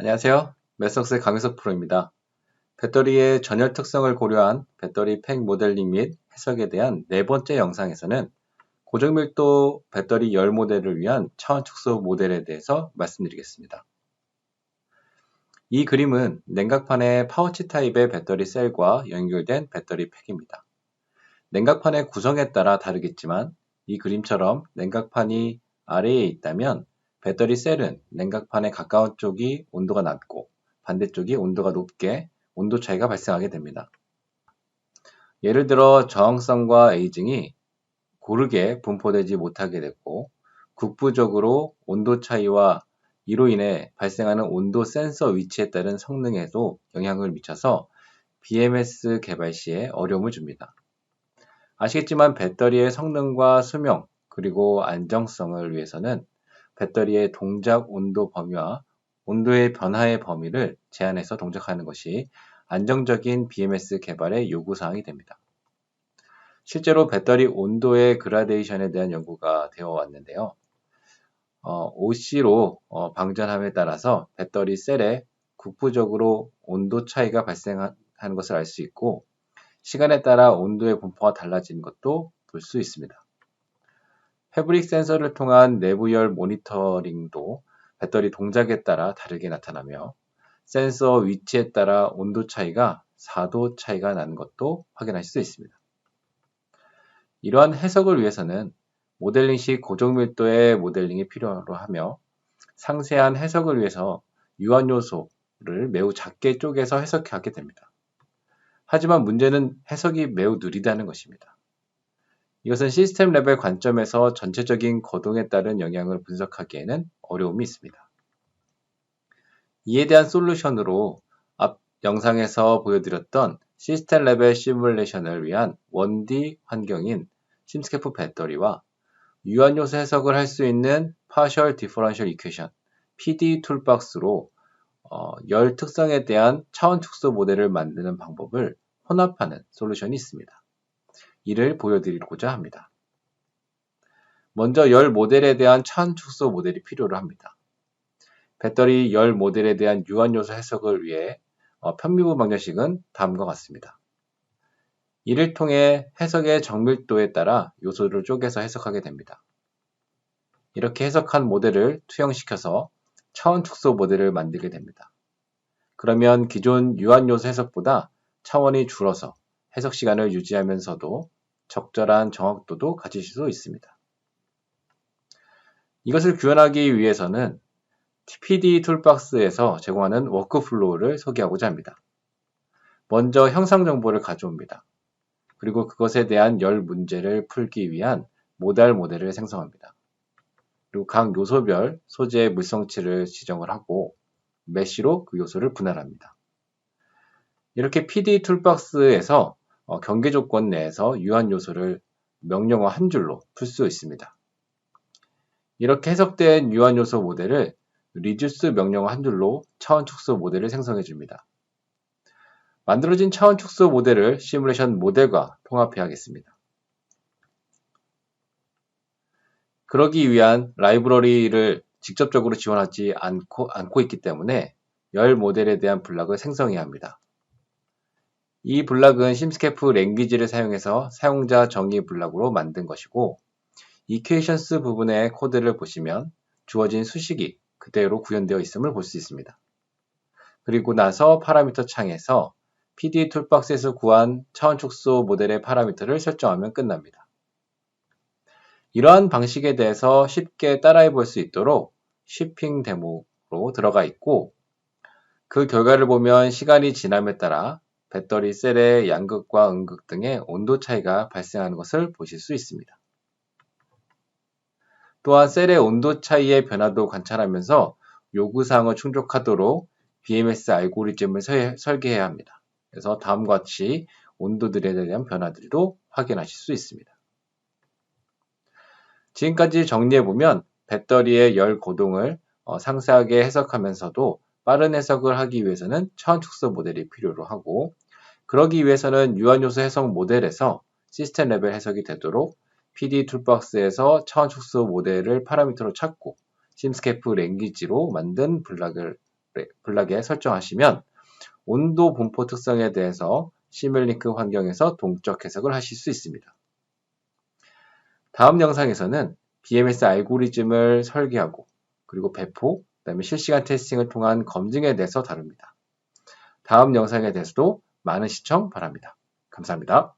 안녕하세요. 메석스의 강유석 프로입니다. 배터리의 전열 특성을 고려한 배터리 팩 모델링 및 해석에 대한 네 번째 영상에서는 고정밀도 배터리 열 모델을 위한 차원 축소 모델에 대해서 말씀드리겠습니다. 이 그림은 냉각판의 파우치 타입의 배터리 셀과 연결된 배터리 팩입니다. 냉각판의 구성에 따라 다르겠지만 이 그림처럼 냉각판이 아래에 있다면 배터리 셀은 냉각판에 가까운 쪽이 온도가 낮고 반대쪽이 온도가 높게 온도 차이가 발생하게 됩니다. 예를 들어 저항성과 에이징이 고르게 분포되지 못하게 됐고 국부적으로 온도 차이와 이로 인해 발생하는 온도 센서 위치에 따른 성능에도 영향을 미쳐서 BMS 개발 시에 어려움을 줍니다. 아시겠지만 배터리의 성능과 수명 그리고 안정성을 위해서는 배터리의 동작 온도 범위와 온도의 변화의 범위를 제한해서 동작하는 것이 안정적인 BMS 개발의 요구사항이 됩니다. 실제로 배터리 온도의 그라데이션에 대한 연구가 되어 왔는데요. 어, OC로 어, 방전함에 따라서 배터리 셀에 국부적으로 온도 차이가 발생하는 것을 알 수 있고 시간에 따라 온도의 분포가 달라지는 것도 볼 수 있습니다. 패브릭 센서를 통한 내부열 모니터링도 배터리 동작에 따라 다르게 나타나며 센서 위치에 따라 온도 차이가 4도 차이가 나는 것도 확인하실 수 있습니다. 이러한 해석을 위해서는 모델링 시 고정 밀도의 모델링이 필요로 하며 상세한 해석을 위해서 유한 요소를 매우 작게 쪼개서 해석하게 됩니다. 하지만 문제는 해석이 매우 느리다는 것입니다. 이것은 시스템 레벨 관점에서 전체적인 거동에 따른 영향을 분석하기에는 어려움이 있습니다. 이에 대한 솔루션으로 앞 영상에서 보여드렸던 시스템 레벨 시뮬레이션을 위한 1D 환경인 심스케프 배터리와 유한 요소 해석을 할 수 있는 Partial Differential Equation PD 툴박스로 어, 열 특성에 대한 차원 축소 모델을 만드는 방법을 혼합하는 솔루션이 있습니다. 이를 보여드리고자 합니다. 먼저 열 모델에 대한 차원 축소 모델이 필요로 합니다. 배터리 열 모델에 대한 유한 요소 해석을 위해 어, 편미분 방정식은 다음과 같습니다. 이를 통해 해석의 정밀도에 따라 요소를 쪼개서 해석하게 됩니다. 이렇게 해석한 모델을 투영시켜서 차원 축소 모델을 만들게 됩니다. 그러면 기존 유한 요소 해석보다 차원이 줄어서 해석 시간을 유지하면서도 적절한 정확도도 가지실 수 있습니다. 이것을 구현하기 위해서는 TPD 툴박스에서 제공하는 워크플로우를 소개하고자 합니다. 먼저 형상 정보를 가져옵니다. 그리고 그것에 대한 열 문제를 풀기 위한 모달 모델을 생성합니다. 그리고 각 요소별 소재의 물성치를 지정을 하고 메쉬로 그 요소를 분할합니다. 이렇게 PD 툴박스에서 어, 경계 조건 내에서 유한 요소를 명령어 한 줄로 풀 수 있습니다. 이렇게 해석된 유한 요소 모델을 리듀스 명령어 한 줄로 차원 축소 모델을 생성해 줍니다. 만들어진 차원 축소 모델을 시뮬레이션 모델과 통합해 야겠습니다. 그러기 위한 라이브러리를 직접적으로 지원하지 않고, 않고 있기 때문에 열 모델에 대한 블락을 생성해야 합니다. 이 블락은 심스케프 랭귀지를 사용해서 사용자 정의 블락으로 만든 것이고 이퀘이션스 부분의 코드를 보시면 주어진 수식이 그대로 구현되어 있음을 볼 수 있습니다. 그리고 나서 파라미터 창에서 PD 툴박스에서 구한 차원 축소 모델의 파라미터를 설정하면 끝납니다. 이러한 방식에 대해서 쉽게 따라해 볼 수 있도록 쉬핑 데모로 들어가 있고 그 결과를 보면 시간이 지남에 따라 배터리 셀의 양극과 음극 등의 온도 차이가 발생하는 것을 보실 수 있습니다. 또한 셀의 온도 차이의 변화도 관찰하면서 요구사항을 충족하도록 BMS 알고리즘을 설계해야 합니다. 그래서 다음과 같이 온도들에 대한 변화들도 확인하실 수 있습니다. 지금까지 정리해보면 배터리의 열 고동을 어, 상세하게 해석하면서도 빠른 해석을 하기 위해서는 차원 축소 모델이 필요로 하고 그러기 위해서는 유한요소 해석 모델에서 시스템 레벨 해석이 되도록 PD 툴박스에서 차원 축소 모델을 파라미터로 찾고 심스케프 랭귀지로 만든 블락을 블락에 설정하시면 온도 분포 특성에 대해서 시뮬링크 환경에서 동적 해석을 하실 수 있습니다. 다음 영상에서는 BMS 알고리즘을 설계하고 그리고 배포, 그 다음에 실시간 테스팅을 통한 검증에 대해서 다룹니다. 다음 영상에 대해서도 많은 시청 바랍니다. 감사합니다.